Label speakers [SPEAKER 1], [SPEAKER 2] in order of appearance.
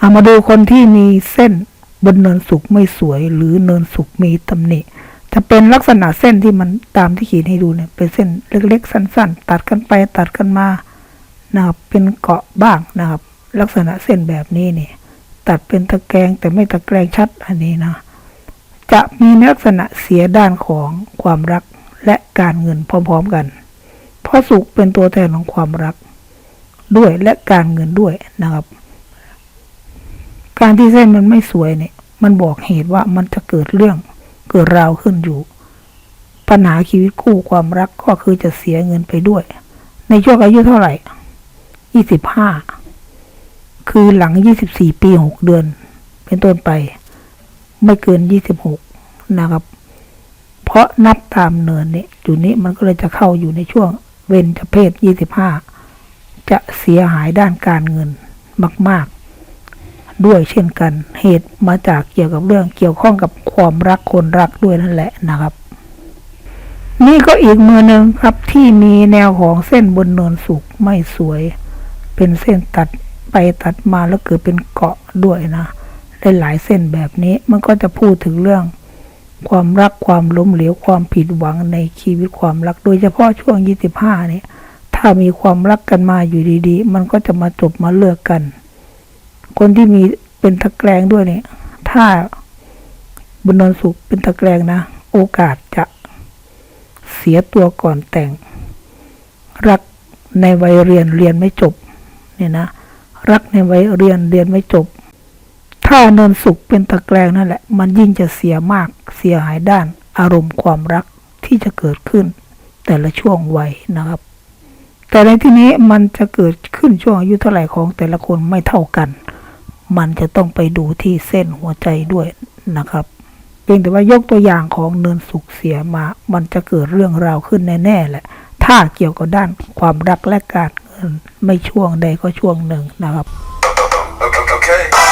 [SPEAKER 1] เอามาดูคนที่มีเส้นบนเนินสุกไม่สวย หรือเนินสุกมีตำหนิจะเป็นลักษณะเส้นที่มันตามที่ขีดให้ดูเนี่ย เป็นเส้นเล็กๆ สั้น ๆ ตัดกันไปตัดกันมานะครับเป็นเกาะบ้างนะครับ ลักษณะเส้นแบบนี้เนี่ย ตัดเป็นตะแกรงแต่ไม่ตะแกรงชัดอันนี้นะ จะมีลักษณะเสียด้านของความรักและการเงินพร้อมๆกัน เพราะสุขเป็นตัวแทนของความรักด้วยและการเงินด้วยนะครับ การที่เส้นมันไม่สวยเนี่ย มันบอกเหตุว่ามันจะเกิดเรื่องเกิดราวขึ้นอยู่ ปัญหาชีวิตคู่ความรักก็คือจะเสียเงินไปด้วย ในช่วงอายุเท่าไหร่ยี่สิบห้าคือหลังยี่สิบสี่ปีหกเดือน เป็นต้นไป ไม่เกินยี่สิบหกนะครับ เพราะนับตามเนินเนี้จุดนี้มันก็เลยจะเข้าอยู่ในช่วงเวนจะเพศยี่สิบห้าจะเสียหายด้านการเงินมาก ๆ ด้วยเช่นกัน เหตุมาจากเกี่ยวกับเรื่องเกี่ยวข้องกับความรักคนรักด้วยนั่นแหละนะครับ นี่ก็อีกมือหนึ่งครับที่มีแนวของเส้นบนเนินสุกไม่สวย เป็นเส้นตัดไปตัดมาแล้วเกิดเป็นเกาะด้วยนะหลายเส้นแบบนี้มันก็จะพูดถึงเรื่อง ความรักความล้มเหลวความผิดหวังในชีวิตความรัก โดยเฉพาะช่วง25เนี่ยถ้ามีความรักกันมาอยู่ดี ๆ มันก็จะมาจบมาเลิกกัน คนที่มีเป็นตะแกรงด้วยเนี่ย ถ้าบนนนสุขเป็นตะแกรงนะ โอกาสจะเสียตัวก่อนแต่ง รักในวัยเรียนเรียนไม่จบ เนี่ยนะ รักในวัยเรียนเรียนไม่จบ ถ้าเนินสุขเป็นตะแกรงนั่นแหละ มันยิ่งจะเสียมากเสียหายด้านอารมณ์ความรักที่จะเกิดขึ้น แต่ละช่วงวัยนะครับ แต่ในที่นี้มันจะเกิดขึ้นช่วงอายุเท่าไหร่ของแต่ละคนไม่เท่ากัน มันจะต้องไปดูที่เส้นหัวใจด้วยนะครับเพียงแต่ว่ายกตัวอย่างของเนินสุขเสียมา มันจะเกิดเรื่องราวขึ้นแน่ๆแหละ ถ้าเกี่ยวกับด้านความรักและการเงินไม่ช่วงใดก็ช่วงหนึ่งนะครับ
[SPEAKER 2] Okay.